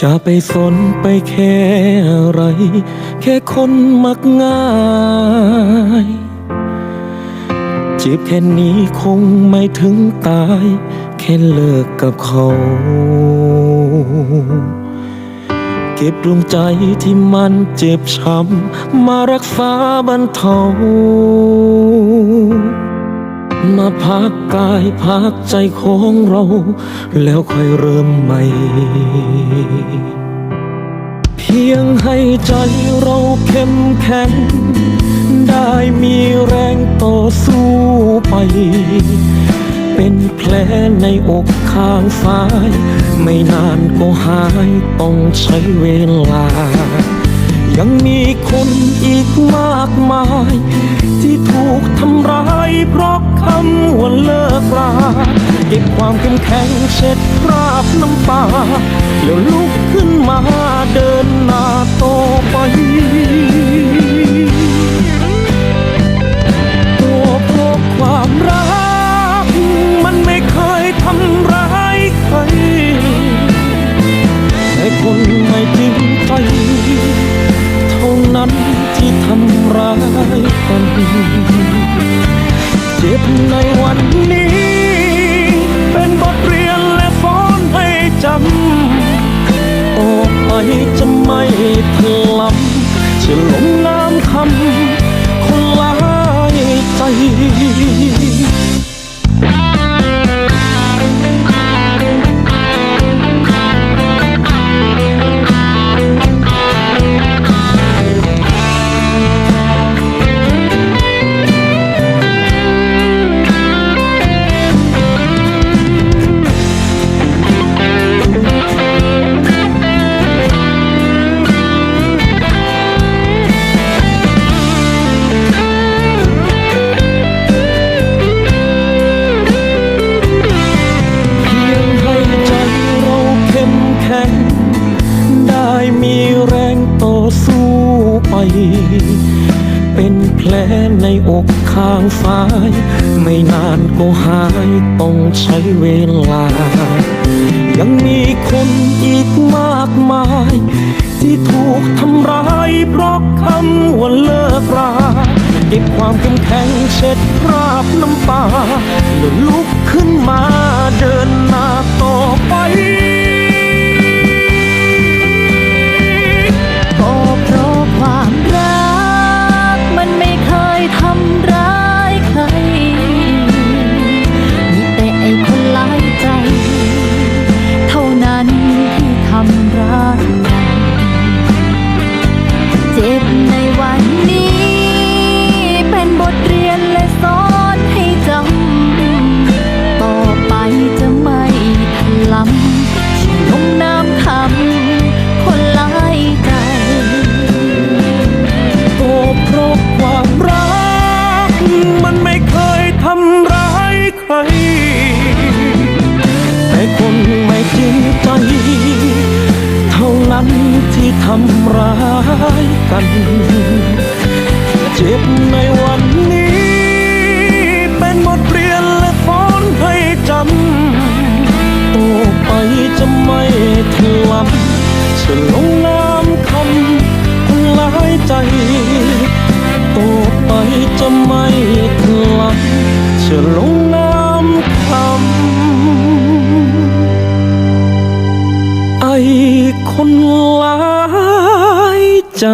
จะไปสนไปแค่อะไร แค่คนมักง่าย จีบแค่นี้คงไม่ถึงตาย แค่เลิกกับเขา เก็บดวงใจที่มันเจ็บช้ำ มารักษาบรรเทา มาพักกายพักใจของเรา แล้วค่อยเริ่มใหม่ เพียงให้ใจเราเข้มแข็ง ได้มีแรงต่อสู้ไป เป็นแผลในอกข้างซ้าย ไม่นานก็หายต้องใช้เวลายังมีคนอีกมากมาย ที่ถูกทำร้าย เพราะคำวันเลิกราเก็บความเข้มแข็งเช็ดคราบน้ำตา แล้วลุกขึ้นมาเดินหน้าต่อไป ในวันนี้ เป็นบทเรียนและสอนให้จำออกไปจ เป็นแผลในอกข้างซ้าย ไม่นานก็หายต้องใช้เวลา ยังมีคนอีกมากมาย ที่ถูกทำร้ายเพราะคำว่าเลิกราเก็บความเข้มแข็งเช็ดคราบน้ำตาแล้วลุกขึ้นมาเดินหน้าต่อไปำร้ายกัน เจ็บในวันนี้ เป็นบทเรียนและสอนให้จำต่อไปจะไม่ถลำจะลงน้ำคำคนหลายใจต่อไปจะไม่ถลำจะลงน้ำคำไอคนล ใจ